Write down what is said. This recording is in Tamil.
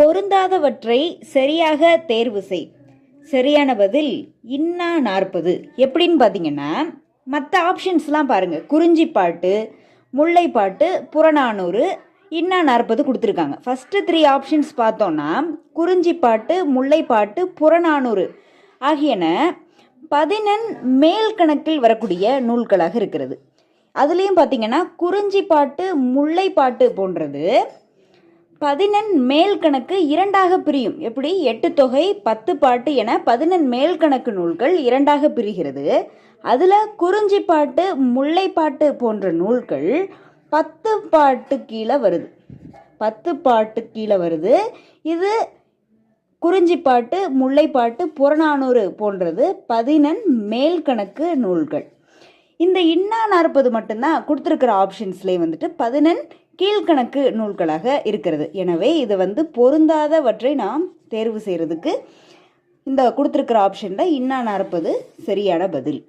பொருந்தாதவற்றை சரியாக தேர்வு செய். சரியான பதில் இன்னா நாற்பது. எப்படின்னு பார்த்தீங்கன்னா மற்ற ஆப்ஷன்ஸ்லாம் பாருங்கள் குறிஞ்சி பாட்டு முல்லை முல்லைப்பாட்டு புறநானூறு இன்னா நாற்பது கொடுத்துருக்காங்க. ஃபஸ்ட்டு த்ரீ ஆப்ஷன்ஸ் பார்த்தோன்னா குறிஞ்சிப்பாட்டு முல்லைப்பாட்டு புறநானூறு ஆகியன பதினெண் மேல் கணக்கில் வரக்கூடிய நூல்களாக இருக்கிறது. அதுலேயும் பார்த்தீங்கன்னா குறிஞ்சிப்பாட்டு முல்லைப்பாட்டு போன்றது பதினெண் மேல் கணக்கு இரண்டாக பிரியும். எப்படி? எட்டு தொகை பத்து பாட்டு என பதினெண் மேல் கணக்கு நூல்கள் இரண்டாக பிரிகிறது. அதில் குறிஞ்சிப்பாட்டு முல்லைப்பாட்டு போன்ற நூல்கள் பத்து பாட்டு கீழே வருது. பத்து பாட்டு கீழே வருது. இது குறிஞ்சிப்பாட்டு முல்லைப்பாட்டு புறநானூறு போன்றது பதினெண் மேல் கணக்கு நூல்கள். இந்த இன்னா நாற்பது மட்டும்தான் கொடுத்துருக்கிற ஆப்ஷன்ஸ்லேயே வந்துட்டு பதினெண் கீழ்கணக்கு நூல்களாக இருக்கிறது. எனவே இது வந்து பொருந்தாதவற்றை நாம் தேர்வு செய்கிறதுக்கு இந்த கொடுத்துருக்கிற ஆப்ஷனில் இன்னா நாற்பது சரியான பதில்.